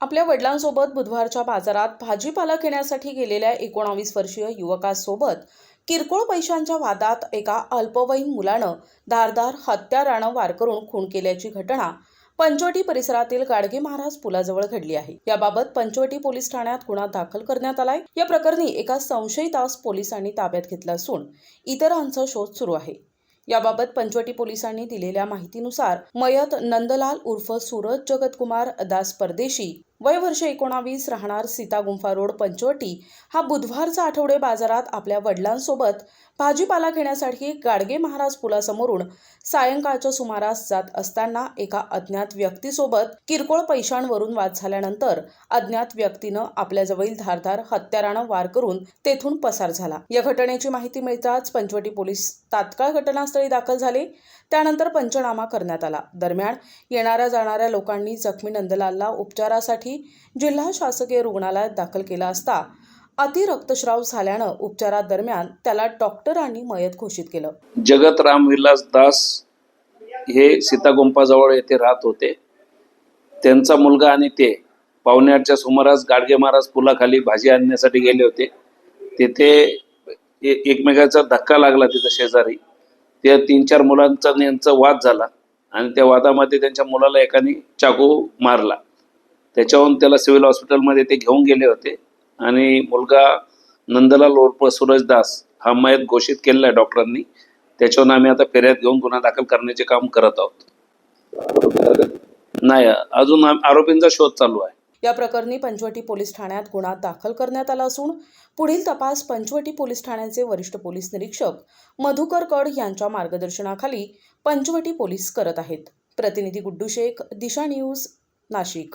आपल्या वडिलांसोबत बुधवारच्या बाजारात भाजीपाला घेण्यासाठी गेलेल्या एकोणावीस वर्षीय युवकासोबत किरकोळ पैशांच्या वादात एका अल्पवयीन मुलानं धारदार हत्यारानं वार करून खून केल्याची घटना पंचवटी परिसरातील गाडगे महाराज पुलाजवळ घडली आहे. याबाबत पंचवटी पोलीस ठाण्यात गुन्हा दाखल करण्यात आलाय. या प्रकरणी एका संशयितास पोलिसांनी ताब्यात घेतलं असून इतरांचा शोध सुरू आहे. याबाबत पंचवटी पोलिसांनी दिलेल्या माहितीनुसार मयत नंदलाल उर्फ सूरज जगतकुमार दास परदेशी वय वर्ष एकोणावीस राहणार सीता गुंफा रोड पंचवटी. हा बुधवारचा आठवडे बाजारात आपल्या वडिलांसोबत भाजीपाला घेण्यासाठी गाडगे महाराज पुलासमोरून सायंकाळच्या सुमारास जात असताना एका अज्ञात व्यक्तीसोबत किरकोळ पैशांवरून वाद झाल्यानंतर अज्ञात व्यक्तीनं आपल्याजवळील धारधार हत्यारानं वार करून तेथून पसार झाला. या घटनेची माहिती मिळताच पंचवटी पोलीस तात्काळ घटनास्थळी दाखल झाले. त्यानंतर पंचनामा करण्यात आला. दरम्यान येणाऱ्या जाणाऱ्या लोकांनी जखमी नंदलालला उपचारासाठी जिल्हा शासकीय रुग्णालयात दाखल केला असता अतिरक्तस्राव झाल्यानं उपचारादरम्यान त्याला डॉक्टरांनी मयत घोषित केलं. जगत रामविलास दास हे सीतागुंपाजवळ येथे राहत होते. त्यांचा मुलगा आणि ते पावण्याच्या सुमारास गाडगे महाराज पुलाखाली भाजी आणण्यासाठी गेले होते. तेथे एकमेकाचा धक्का लागला तिथं शेजारी. त्या तीन चार मुलांचा यांचा वाद झाला आणि त्या वादामध्ये त्यांच्या मुलाला एकाने चाकू मारला. त्याच्याहून त्याला सिव्हिल हॉस्पिटलमध्ये ते घेऊन गेले होते. आणि मुलगा नंदलाल उर्फ सूरज दास हा मयत घोषित केलेला आहे डॉक्टरांनी. त्याच्यावरून आम्ही आता फेऱ्यात घेऊन गुन्हा दाखल करण्याचे काम करत आहोत. नाही अजून आम- आरोपींचा शोध चालू आहे. या प्रकरणी पंचवटी पोलीस ठाण्यात गुन्हा दाखल करण्यात आला असून पुढील तपास पंचवटी पोलीस ठाण्याचे वरिष्ठ पोलीस निरीक्षक मधुकर कड यांच्या मार्गदर्शनाखाली पंचवटी पोलीस करत आहेत. प्रतिनिधी गुड्डू शेख दिशा न्यूज नाशिक.